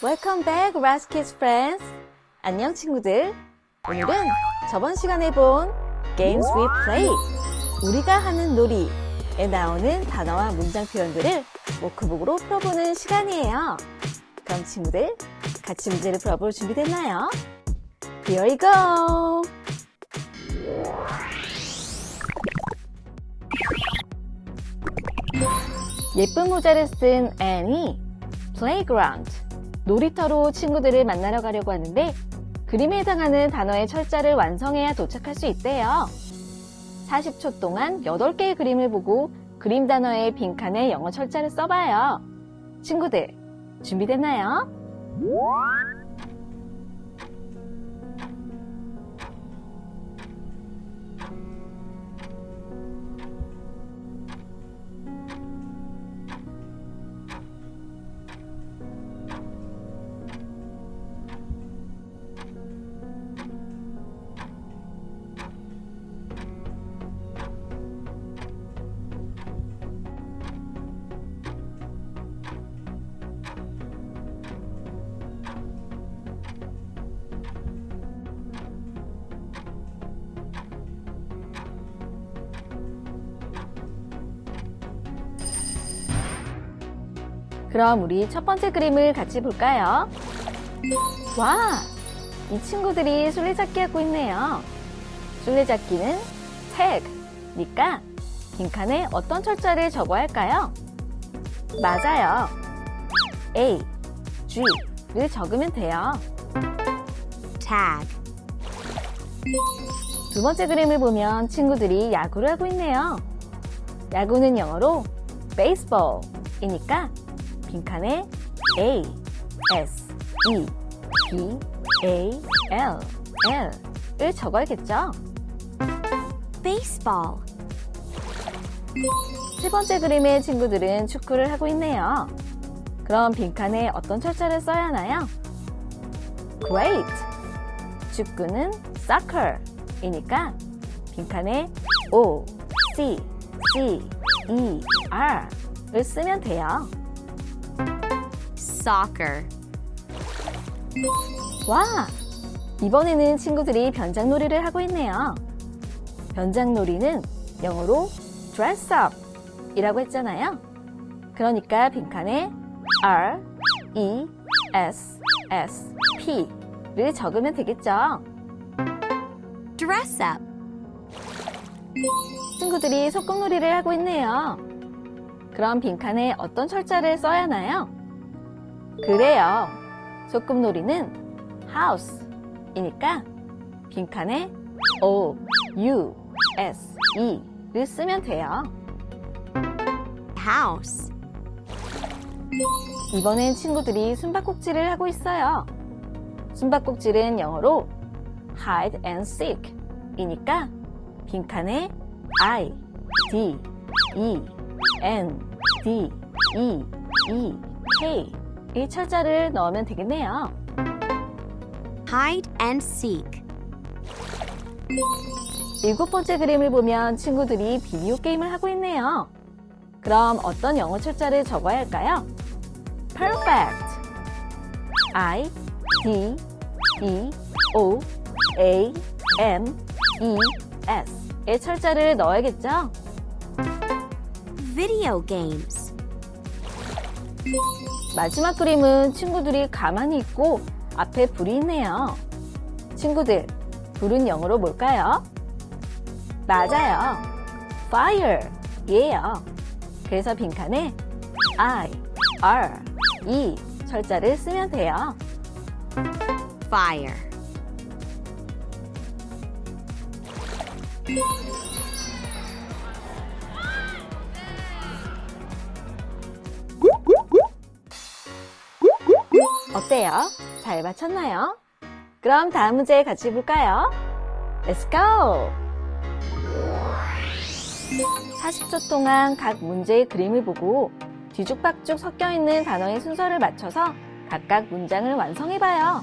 Welcome back, Raskis friends. 안녕 친구들. 오늘은 저번 시간에 본 Games We Play, 우리가 하는 놀이에 나오는 단어와 문장 표현들을 워크북으로 풀어보는 시간이에요. 그럼 친구들, 같이 문제를 풀어볼 준비 됐나요? Here we go! 예쁜 모자를 쓴 Annie, playground, 놀이터로 친구들을 만나러 가려고 하는데 그림에 해당하는 단어의 철자를 완성해야 도착할 수 있대요. 40초 동안 8개의 그림을 보고 그림 단어의 빈칸에 영어 철자를 써봐요. 친구들, 준비됐나요? 그럼 우리 첫 번째 그림을 같이 볼까요? 와! 이 친구들이 술래잡기 하고 있네요. 술래잡기는 tag니까 빈칸에 어떤 철자를 적어야 할까요? 맞아요. A, G를 적으면 돼요. tag, 두 번째 그림을 보면 친구들이 야구를 하고 있네요. 야구는 영어로 baseball이니까 빈칸에 A, S, E, B, A, L, L을 적어야겠죠? baseball, 세 번째 그림의 친구들은 축구를 하고 있네요. 그럼 빈칸에 어떤 철자를 써야 하나요? Great! 축구는 soccer이니까 빈칸에 O, C, C, E, R을 쓰면 돼요. Soccer, 와! 이번에는 친구들이 변장놀이를 하고 있네요. 변장놀이는 영어로 dress up 이라고 했잖아요. 그러니까 빈칸에 R, E, S, S, P를 적으면 되겠죠. dress up, 친구들이 소꿉놀이를 하고 있네요. 그럼 빈칸에 어떤 철자를 써야 하나요? 그래요. 소꿉놀이는 house이니까 빈칸에 O, U, S, E를 쓰면 돼요. house, 이번엔 친구들이 숨바꼭질을 하고 있어요. 숨바꼭질은 영어로 hide and seek 이니까 빈칸에 I, D, E, N, D, E, E, K 이 철자를 넣으면 되겠네요. hide and seek, 일곱 번째 그림을 보면 친구들이 비디오 게임을 하고 있네요. 그럼 어떤 영어 철자를 적어야 할까요? perfect. I, D, E, O, A, M, E, S. 의 철자를 넣어야겠죠? video games, 마지막 그림은 친구들이 가만히 있고 앞에 불이 있네요. 친구들, 불은 영어로 뭘까요? 맞아요. fire. 예요. 그래서 빈칸에 I, R, E 철자를 쓰면 돼요. fire, 어때요? 잘 맞췄나요? 그럼 다음 문제 같이 볼까요? Let's go! 40초 동안 각 문제의 그림을 보고 뒤죽박죽 섞여 있는 단어의 순서를 맞춰서 각각 문장을 완성해봐요.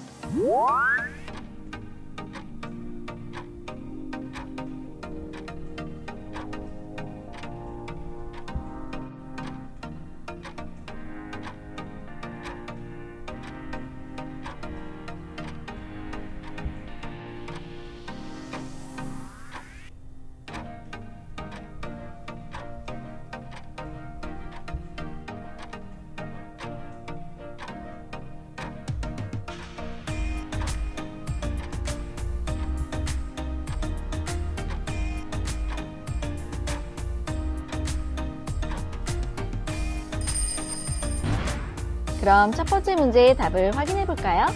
그럼 첫 번째 문제의 답을 확인해 볼까요?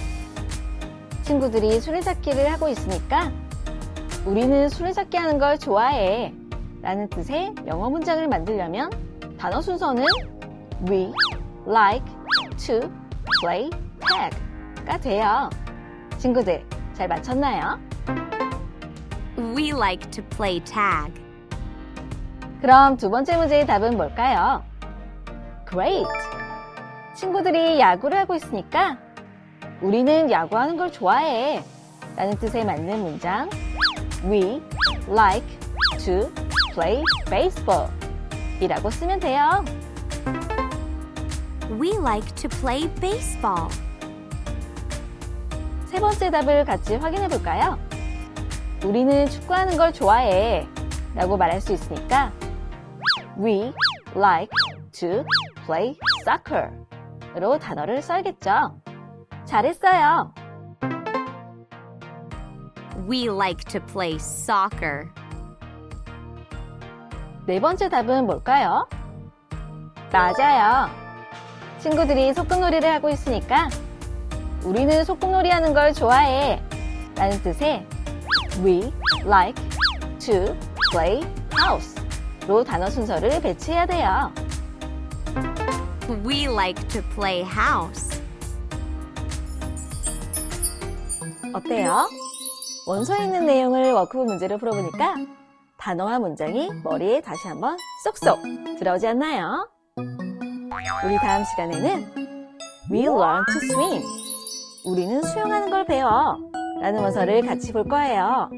친구들이 수레잡기를 하고 있으니까 우리는 수레잡기 하는 걸 좋아해 라는 뜻의 영어 문장을 만들려면 단어 순서는 we like to play tag가 돼요. 친구들 잘 맞췄나요? We like to play tag. 그럼 두 번째 문제의 답은 뭘까요? Great! 친구들이 야구를 하고 있으니까 우리는 야구하는 걸 좋아해 라는 뜻에 맞는 문장 We like to play baseball 이라고 쓰면 돼요. We like to play baseball. 세 번째 답을 같이 확인해 볼까요? 우리는 축구하는 걸 좋아해 라고 말할 수 있으니까 We like to play soccer 으 로 단어를 써야겠죠. 잘했어요. We like to play soccer. 네 번째 답은 뭘까요? 맞아요. 친구들이 소꿉놀이를 하고 있으니까 우리는 소꿉놀이 하는 걸 좋아해 라는 뜻의 We like to play house 로 단어 순서를 배치해야 돼요. We like to play house. 어때요? 원서에 있는 내용을 워크북 문제로 풀어보니까 단어와 문장이 머리에 다시 한번 쏙쏙 들어오지 않나요? 우리 다음 시간에는 We learn to swim. 우리는 수영하는 걸 배워. 라는 원서를 같이 볼 거예요.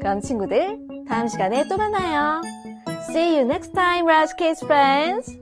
그럼 친구들, 다음 시간에 또 만나요. See you next time, Raj Kids friends.